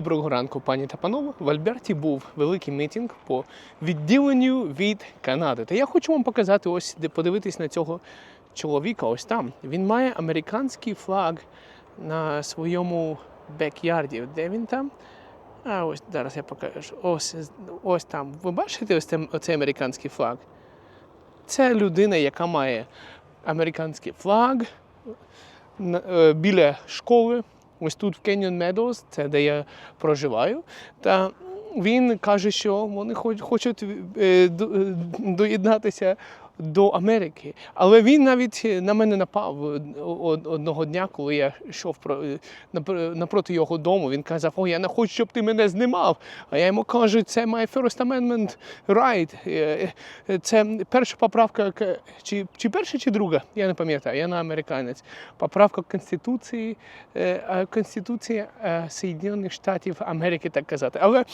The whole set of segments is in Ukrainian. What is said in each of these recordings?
Доброго ранку, пані та панове. В Альберті був великий мітинг по відділенню від Канади. Та я хочу вам показати ось де подивитись на цього чоловіка. Ось там. Він має американський флаг на своєму бекярді. Де він там? А ось зараз я покажу. Ось, ось там. Ви бачите ось цей, американський флаг? Це людина, яка має американський флаг е, біля школи. Ось тут в Canyon Meadows, це де я проживаю. Та він каже, що вони хоч- хочуть е, е, доєднатися до Америки. Але він навіть на мене напав одного дня, коли я йшов е, напроти його дому. Він казав: О, я не хочу, щоб ти мене знімав. А я йому кажу, це my first amendment right. Е, е, Це перша поправка, чи, чи перша, чи друга? Я не пам'ятаю, я не американець. Поправка Конституції, е, е, Конституції е, Соєдинених Штатів Америки, так казати. Але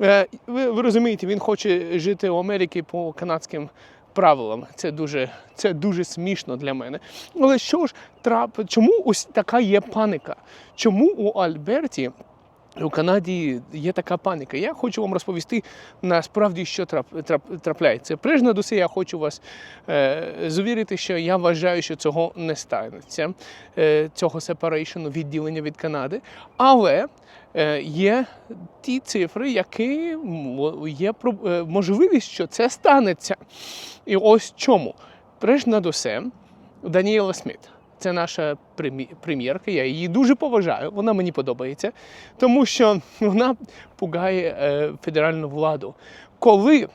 е, ви, ви розумієте, він хоче жити в Америці по канадським правилам. Це дуже, це дуже смішно для мене. Але що ж трап, чому ось така є паніка? Чому у Альберті? У Канаді є така паніка. Я хочу вам розповісти насправді, що трап, трап, трапляється. Над усе, я хочу вас е, завірити, що я вважаю, що цього не станеться, е, цього сепарейшену відділення від Канади. Але є ті цифри, які є е, можливість, що це станеться. І ось чому. Перш над усе, Даніела Сміт. Це наша прем'єрка. Я її дуже поважаю. Вона мені подобається, тому що вона пугає е, федеральну владу. Коли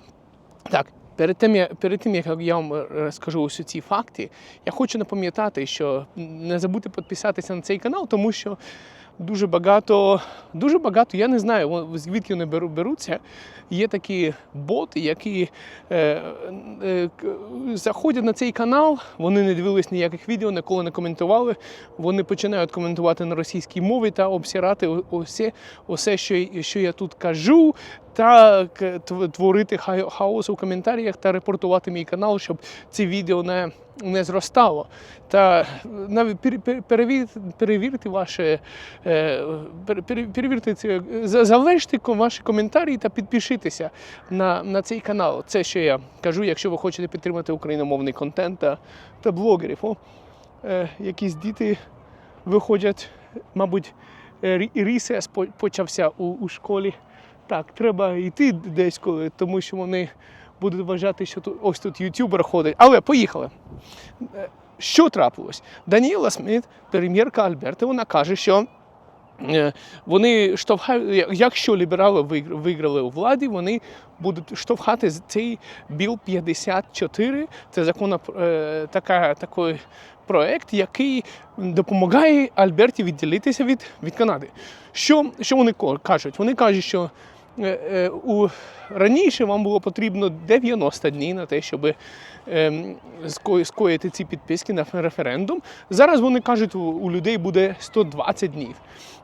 так, перед тим, перед тим, як я вам розкажу усі ці факти, я хочу напам'ятати, що не забудьте підписатися на цей канал, тому що дуже багато, дуже багато, я не знаю, звідки вони беру- беруться. Є такі боти, які е, е, заходять на цей канал, вони не дивились ніяких відео, ніколи не коментували. Вони починають коментувати на російській мові та обсирати усе, усе що, що я тут кажу, та творити хаос у коментарях та репортувати мій канал, щоб це відео не, не зростало. Та навіть пер- пер- перевірте, перевірте ваші, е, пер- пер- перевірте це, за- залиште ко- ваші коментарі та підпишіться на, на цей канал. Це що я кажу, якщо ви хочете підтримати україномовний контент та, та блогерів. О, е, якісь діти виходять, мабуть, е, рісес почався у, у школі. Так, треба йти десь коли, тому що вони будуть вважати, що тут ось тут ютубер ходить. Але поїхали. Е, Що трапилось? Даніела Сміт, прем'єрка Альберта, вона каже, що е, вони штовхають, якщо ліберали виграли у владі, вони будуть штовхати цей біл 54. Це закон, е, така, такий проект, який допомагає Альберті відділитися від, від Канади. Що, що вони кажуть? Вони кажуть, що у, раніше вам було потрібно 90 днів на те, щоб ем, скоїти ці підписки на референдум. Зараз вони кажуть, у, людей буде 120 днів.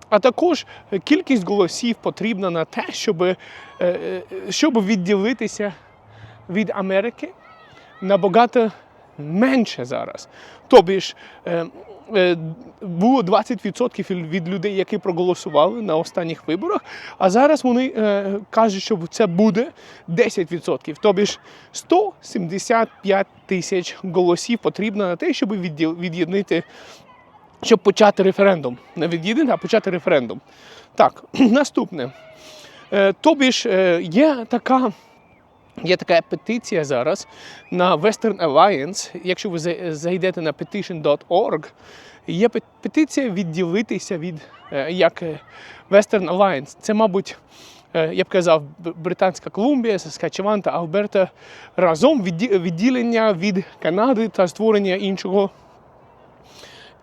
А також е, кількість голосів потрібна на те, щоб, е, е, щоб відділитися від Америки набагато менше зараз. Тобі ж е, е, було 20% від людей, які проголосували на останніх виборах, а зараз вони е, кажуть, що це буде 10%. Тобі ж 175 тисяч голосів потрібно на те, щоб від'єднати, щоб почати референдум. Не від'єднати, а почати референдум. Так, наступне. Е, Тобі ж е, є така. Є така петиція зараз на Western Alliance. Якщо ви зайдете на petition.org, є петиція відділитися від е, як е, Western Alliance. Це, мабуть, е, я б казав, Британська Колумбія, Саскачеван та Алберта разом відділення від Канади та створення іншого.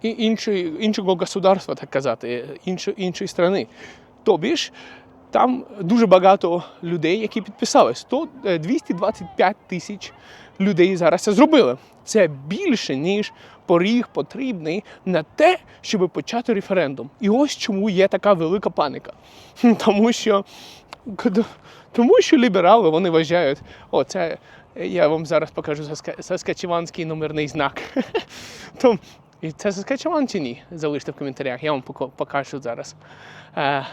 і- Іншої, іншого государства, так казати, іншої, іншої страни. Тобі ж там дуже багато людей, які підписали. 100, е, 225 тисяч людей зараз це зробили. Це більше, ніж поріг потрібний на те, щоб почати референдум. І ось чому є така велика паніка. Тому що, тому що ліберали вони вважають, о, це я вам зараз покажу саска- саскачеванський номерний знак. І це Saskatchewan чи ні? Залиште в коментарях, я вам покажу зараз. Е,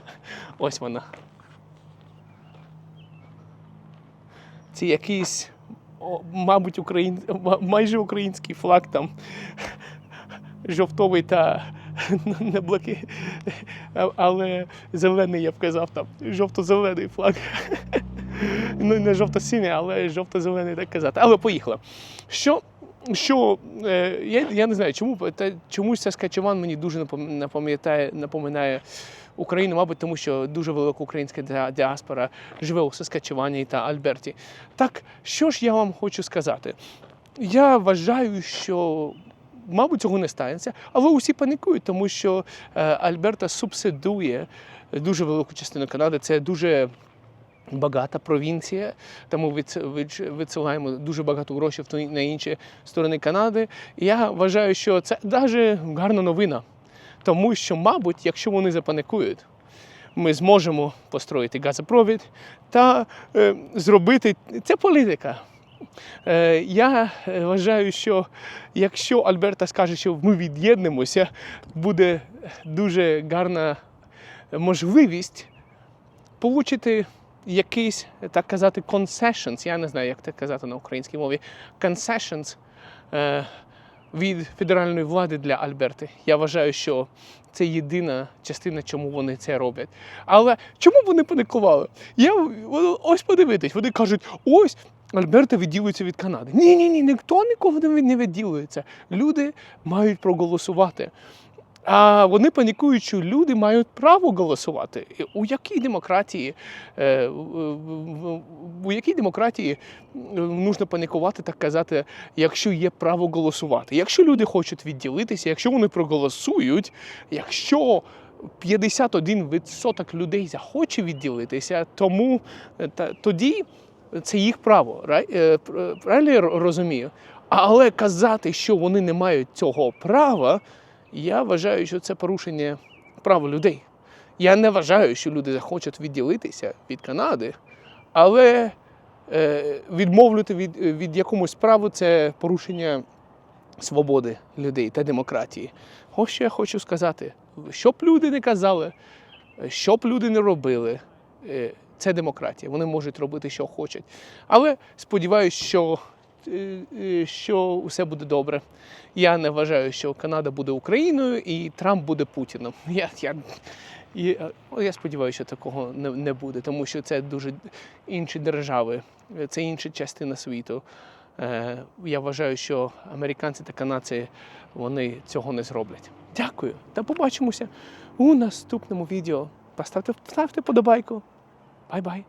ось вона. Це якийсь, мабуть, україн... майже український флаг там. Жовтовий та не блаки, але зелений, я б казав, там жовто-зелений флаг. Ну, не жовто-синій, але жовто-зелений так казати. Але поїхали. Що, що е, я, я не знаю, чому та, чомусь Саскачеван мені дуже напам'ятає, напоминає Україну, мабуть, тому що дуже велика українська діаспора живе у Саскачевані та Альберті. Так, що ж я вам хочу сказати? Я вважаю, що. Мабуть, цього не станеться, але усі панікують, тому що е, Альберта субсидує дуже велику частину Канади. Це дуже багата провінція, тому від, від, відсилаємо дуже багато грошей на інші сторони Канади. Я вважаю, що це навіть гарна новина, тому що, мабуть, якщо вони запаникують, ми зможемо построїти газопровід та е, зробити це політика. Е, я е, вважаю, що якщо Альберта скаже, що ми від'єднимося, буде дуже гарна можливість получити якийсь, так казати, concessions, я не знаю, як це казати на українській мові, concessions е, від федеральної влади для Альберти. Я вважаю, що це єдина частина, чому вони це роблять. Але чому вони паникували? Я ось подивитись, вони кажуть, ось. Альберта відділується від Канади. Ні, ні, ні, ніхто нікого не від- не відділується. Люди мають проголосувати. А вони панікують, що люди мають право голосувати. У якій демократії, е, у якій демократії нужно панікувати так казати, якщо є право голосувати? Якщо люди хочуть відділитися, якщо вони проголосують, якщо 51% людей захоче відділитися, тому е, та, тоді це їх право. е, Правильно я розумію? Але казати, що вони не мають цього права, я вважаю, що це порушення прав людей. Я не вважаю, що люди захочуть відділитися від Канади, але е, відмовлювати від, від якомусь права це порушення свободи людей та демократії. Ось що я хочу сказати: що б люди не казали, що б люди не робили, е, це демократія. Вони можуть робити, що хочуть. Але сподіваюся, що, що усе буде добре. Я не вважаю, що Канада буде Україною і Трамп буде Путіном. Я, я, і, е, ну, я сподіваюся, що такого не, не буде, тому що це дуже інші держави, е, це інша частина світу. Е, Я вважаю, що американці та канадці вони цього не зроблять. Дякую. Та побачимося у наступному відео. Поставте, ставте подобайку. Бай-бай.